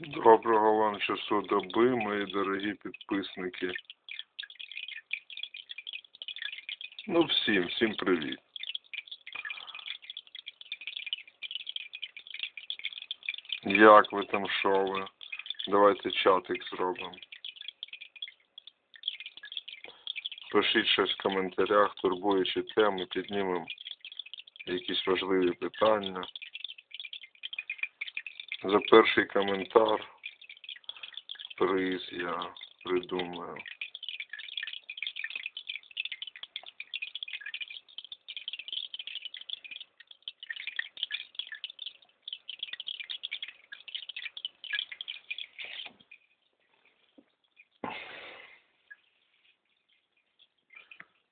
Доброго вам часу доби, мої дорогі підписники. Ну, всім, всім привіт. Як ви там, що ви? Давайте чатик зробимо. Пишіть щось в коментарях, турбуючі теми, піднімемо якісь важливі питання. За перший коментар приз я придумаю.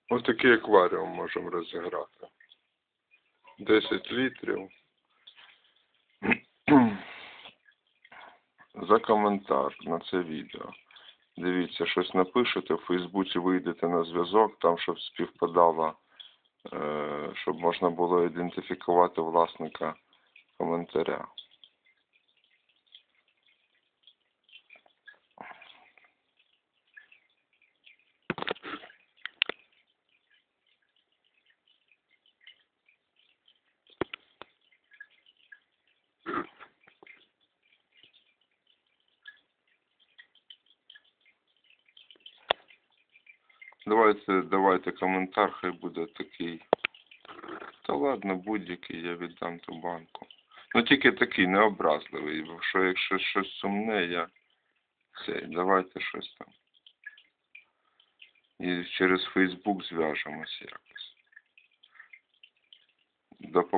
Ось такий акваріум можемо розіграти. 10 літрів. За коментар на це відео. Дивіться, щось напишете, в Фейсбуці вийдете на зв'язок, там щоб співпадало, е, щоб можна було ідентифікувати власника коментаря. Давайте, давайте коментар, хай буде такий. Та ладно, будь-який, я віддам ту банку. Ну тільки такий необразливий, бо що якщо щось сумне, я цей, давайте щось там. І через Фейсбук зв'яжемося якось. До побачення.